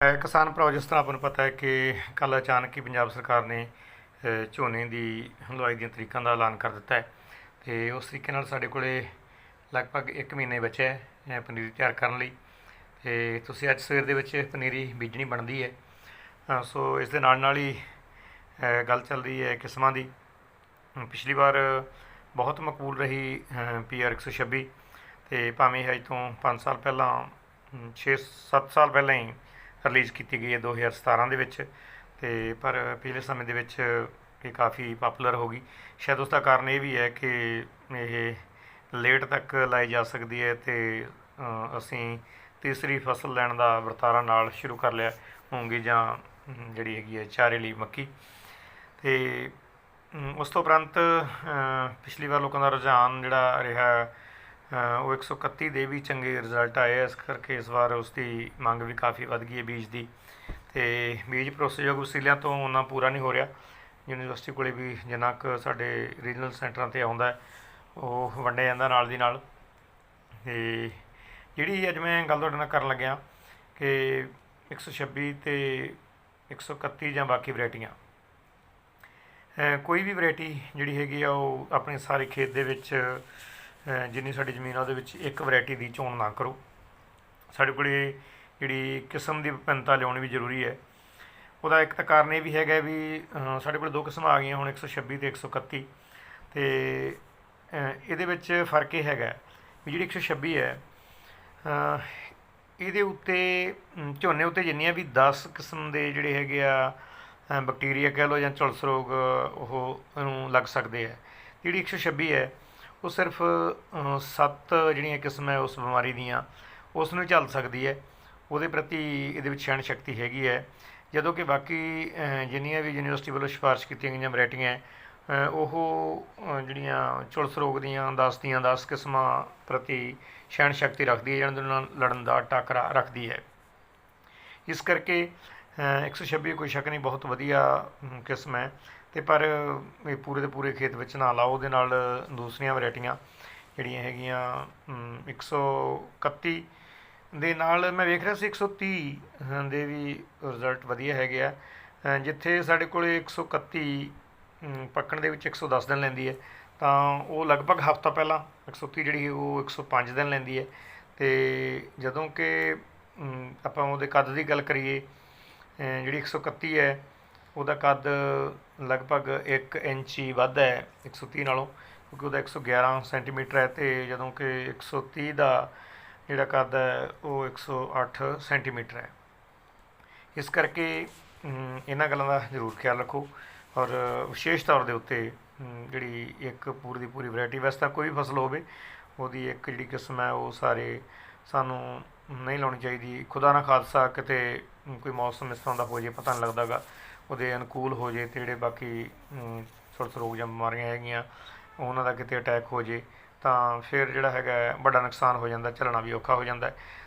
ਕਿਸਾਨ ਭਰਾਓ, ਜਿਸ ਤਰ੍ਹਾਂ ਆਪਾਂ ਨੂੰ ਪਤਾ ਹੈ ਕਿ ਕੱਲ ਅਚਾਨਕ ਹੀ ਪੰਜਾਬ ਸਰਕਾਰ ਨੇ ਝੋਨੇ ਦੀ ਹਲਵਾਈ ਦੀਆਂ ਤਰੀਕਾਂ ਦਾ ਐਲਾਨ ਕਰ ਦਿੱਤਾ ਹੈ ਤੇ ਉਸ ਤਰੀਕੇ ਨਾਲ ਸਾਡੇ ਕੋਲੇ ਲਗਭਗ 1 ਮਹੀਨੇ ਬਚਿਆ ਹੈ ਪਨੀਰੀ ਤਿਆਰ ਕਰਨ ਲਈ। ਤੇ ਤੁਸੀਂ ਅੱਜ ਸਵੇਰ ਦੇ ਵਿੱਚ ਪਨੀਰੀ ਬੀਜਣੀ ਬਣਦੀ ਹੈ। ਸੋ ਇਸ ਦੇ ਨਾਲ ਨਾਲ ਹੀ ਗੱਲ ਚੱਲ ਰਹੀ ਹੈ ਕਿਸਮਾਂ ਦੀ। ਪਿਛਲੀ ਵਾਰ ਬਹੁਤ ਮਕਬੂਲ ਰਹੀ ਪੀ ਆਰ 126 ਤੇ ਭਾਵੇਂ ਇਹ ਅੱਜ ਤੋਂ 5 ਸਾਲ ਪਹਿਲਾਂ 6-7 ਸਾਲ ਪਹਿਲਾਂ ਹੀ ਰਿਲੀਜ਼ ਕੀਤੀ ਗਈ ਹੈ 2017 ਦੇ ਵਿੱਚ ਤੇ ਪਰ ਪਿਛਲੇ ਸਮੇਂ ਦੇ ਵਿੱਚ ਇਹ ਕਾਫੀ ਪਪੂਲਰ ਹੋ ਗਈ। ਸ਼ਾਇਦ ਉਸ ਦਾ ਕਾਰਨ ਇਹ ਵੀ ਹੈ ਕਿ ਇਹ ਲੇਟ ਤੱਕ ਲਾਈ ਜਾ ਸਕਦੀ ਹੈ ਤੇ ਅਸੀਂ ਤੀਸਰੀ ਫਸਲ ਲੈਣ ਦਾ ਵਰਤਾਰਾ ਨਾਲ ਸ਼ੁਰੂ ਕਰ ਲਿਆ ਮੂੰਗੀ ਜਾਂ ਜਿਹੜੀ ਹੈਗੀ ਹੈ ਚਾਰੇ ਲਈ ਮੱਕੀ। ਤੇ ਉਸ ਤੋਂ ਉਪਰੰਤ ਪਿਛਲੀ ਵਾਰ ਲੋਕਾਂ ਦਾ ਰੁਝਾਨ ਜਿਹੜਾ ਰਿਹਾ ਉਹ 131 ਦੇ ਵੀ ਚੰਗੇ ਰਿਜ਼ਲਟ ਆਏ ਇਸ ਕਰਕੇ ਇਸ ਵਾਰ ਉਸ ਦੀ ਮੰਗ ਵੀ ਕਾਫੀ ਵੱਧ ਗਈ ਹੈ ਬੀਜ ਦੀ। ਤੇ ਬੀਜ ਭਰੋਸੇਯੋਗ ਵਸੀਲਿਆਂ ਤੋਂ ਉਹਨਾਂ ਪੂਰਾ ਨਹੀਂ ਹੋ ਰਿਹਾ। ਯੂਨੀਵਰਸਿਟੀ ਕੋਲੇ ਵੀ ਜਿੰਨਾ ਕੁ ਸਾਡੇ ਰੀਜਨਲ ਸੈਂਟਰਾਂ ਤੇ ਆਉਂਦਾ ਉਹ ਵੰਡਿਆ ਜਾਂਦਾ ਨਾਲ ਦੀ ਨਾਲ। ਤੇ ਜਿਹੜੀ ਅੱਜ ਮੈਂ ਗੱਲ ਤੁਹਾਡੇ ਨਾਲ ਕਰਨ ਲੱਗਿਆ ਕਿ 126 ਤੇ 131 ਜਾਂ ਬਾਕੀ ਵੈਰਾਈਟੀਆਂ। ਕੋਈ ਵੀ ਵੈਰਾਈਟੀ ਜਿਹੜੀ ਹੈਗੀ ਆ, ਉਹ ਆਪਣੇ ਸਾਰੇ ਖੇਤ ਦੇ ਵਿੱਚ ਜਿੰਨੀ ਸਾਡੀ ਜ਼ਮੀਨ ਆ ਉਹਦੇ ਵਿੱਚ ਇੱਕ ਵੈਰਾਈਟੀ ਦੀ ਚੋਣ ਨਾ ਕਰੋ। ਸਾਡੇ ਕੋਲੇ ਜਿਹੜੀ ਕਿਸਮ ਦੀ ਵਿਭਿੰਨਤਾ ਲਿਆਉਣੀ ਵੀ ਜ਼ਰੂਰੀ ਹੈ। ਉਹਦਾ ਇੱਕ ਤਾਂ ਕਾਰਨ ਇਹ ਵੀ ਹੈਗਾ ਵੀ ਸਾਡੇ ਕੋਲ ਦੋ ਕਿਸਮਾਂ ਆ ਗਈਆਂ ਹੁਣ 126 ਤੇ 131 ਤੇ ਅ, ਇਹਦੇ ਵਿੱਚ ਫ਼ਰਕ ਇਹ ਹੈਗਾ ਵੀ ਜਿਹੜੀ 126 ਹੈ ਇਹਦੇ ਉੱਤੇ ਝੋਨੇ ਉੱਤੇ ਜਿੰਨੀਆਂ ਵੀ 10 ਕਿਸਮ ਦੇ ਜਿਹੜੇ ਹੈਗੇ ਆ ਬੈਕਟੀਰੀਆ ਕਹਿ ਲਓ ਜਾਂ ਝੁਲਸ ਰੋਗ ਉਹ ਇਹਨੂੰ ਲੱਗ ਸਕਦੇ ਆ ਜਿਹੜੀ 126 ਹੈ ਉਹ ਸਿਰਫ 7 ਜਿਹੜੀਆਂ ਕਿਸਮਾਂ ਹੈ ਉਸ ਬਿਮਾਰੀ ਦੀਆਂ ਉਸ ਨੂੰ ਝੱਲ ਸਕਦੀ ਹੈ। ਉਹਦੇ ਪ੍ਰਤੀ ਇਹਦੇ ਵਿੱਚ ਸਹਿਣ ਸ਼ਕਤੀ ਹੈਗੀ ਹੈ। ਜਦੋਂ ਕਿ ਬਾਕੀ ਜਿੰਨੀਆਂ ਵੀ ਯੂਨੀਵਰਸਿਟੀ ਵੱਲੋਂ ਸਿਫਾਰਿਸ਼ ਕੀਤੀਆਂ ਗਈਆਂ ਵੈਰਾਈਟੀਆਂ ਉਹ ਜਿਹੜੀਆਂ ਝੁਲਸ ਰੋਗ ਦੀਆਂ 10 ਦੀਆਂ 10 ਕਿਸਮਾਂ ਪ੍ਰਤੀ ਸਹਿਣ ਸ਼ਕਤੀ ਰੱਖਦੀ ਹੈ ਜਿਹਨਾਂ ਨਾਲ ਲੜਨ ਦਾ ਟਾਕਰਾ ਰੱਖਦੀ ਹੈ। ਇਸ ਕਰਕੇ 126 ਕੋਈ ਸ਼ੱਕ ਨਹੀਂ ਬਹੁਤ ਵਧੀਆ ਕਿਸਮ ਹੈ। ਤੇ ਪਰ ਇਹ ਪੂਰੇ ਦੇ ਪੂਰੇ ਖੇਤ ਵਿੱਚ ਨਾ ਲਾਓ ਉਹਦੇ ਨਾਲ ਦੂਸਰੀਆਂ ਵੈਰਾਈਟੀਆਂ ਜਿਹੜੀਆਂ ਹੈਗੀਆਂ ਅਮ, 131 ਦੇ ਨਾਲ ਮੈਂ ਵੇਖ ਰਿਹਾ ਸੀ 130 ਦੇ ਵੀ ਰਿਜ਼ਲਟ ਵਧੀਆ ਹੈਗੇ ਆ। ਜਿੱਥੇ ਸਾਡੇ ਕੋਲੇ 131 ਅਮ, ਪੱਕਣ ਦੇ ਵਿੱਚ 110 ਦਿਨ ਲੈਂਦੀ ਹੈ ਤਾਂ ਉਹ ਲਗਭਗ ਹਫਤਾ ਪਹਿਲਾਂ 130 ਜਿਹੜੀ ਹੈ ਉਹ 105 ਦਿਨ ਲੈਂਦੀ ਹੈ। ਤੇ ਜਦੋਂ ਕਿ ਆਪਾਂ ਉਹਦੇ ਕੱਦ ਦੀ ਗੱਲ ਕਰੀਏ ਜਿਹੜੀ 131 ਹੈ, ਉਹਦਾ ਕੱਦ ਲਗਭਗ 1 ਇੰਚ ਹੀ ਵੱਧ ਹੈ 130 ਨਾਲੋਂ, ਕਿਉਂਕਿ ਉਹਦਾ 111 ਸੈਂਟੀਮੀਟਰ ਹੈ ਤੇ ਜਦੋਂ ਕਿ 130 ਦਾ ਜਿਹੜਾ ਕੱਦ ਹੈ, ਉਹ 108 ਸੈਂਟੀਮੀਟਰ ਹੈ। ਇਸ ਕਰਕੇ ਇਹਨਾਂ ਗੱਲਾਂ ਦਾ ਜ਼ਰੂਰ ਖਿਆਲ ਰੱਖੋ ਔਰ ਵਿਸ਼ੇਸ਼ ਤੌਰ ਦੇ ਉੱਤੇ ਜਿਹੜੀ ਇੱਕ ਪੂਰੀ ਦੀ ਪੂਰੀ ਵੈਰਾਈਟੀ, ਵੈਸੇ ਤਾਂ ਕੋਈ ਵੀ ਫਸਲ ਹੋਵੇ, ਉਹਦੀ ਇੱਕ ਜਿਹੜੀ ਕਿਸਮ ਹੈ, ਉਹ ਸਾਰੇ ਸਾਨੂੰ ਨਹੀਂ ਲਾਉਣੀ ਚਾਹੀਦੀ। ਖੁਦਾ ਨਾ ਖਾਲਸਾ, ਕਿਤੇ ਕੋਈ ਮੌਸਮ ਇਸ ਤਰ੍ਹਾਂ ਦਾ ਹੋ ਜੇ ਪਤਾ ਨਹੀਂ ਲੱਗਦਾਗਾ। ਉਹਦੇ ਅਨੁਕੂਲ ਹੋ ਜੇ ਤੇ ਜਿਹੜੇ ਬਾਕੀ ਅਮ, ਸੁਰਤ ਰੋਗ ਜਾਂ ਬਿਮਾਰੀਆਂ ਹੈਗੀਆਂ ਉਹਨਾਂ ਦਾ ਕਿਤੇ ਅਟੈਕ ਹੋ ਜੇ ਤਾਂ ਫਿਰ ਜਿਹੜਾ ਹੈਗਾ ਵੱਡਾ ਨੁਕਸਾਨ ਹੋ ਜਾਂਦਾ ਝੱਲਣਾ ਵੀ ਔਖਾ ਹੋ ਜਾਂਦਾ।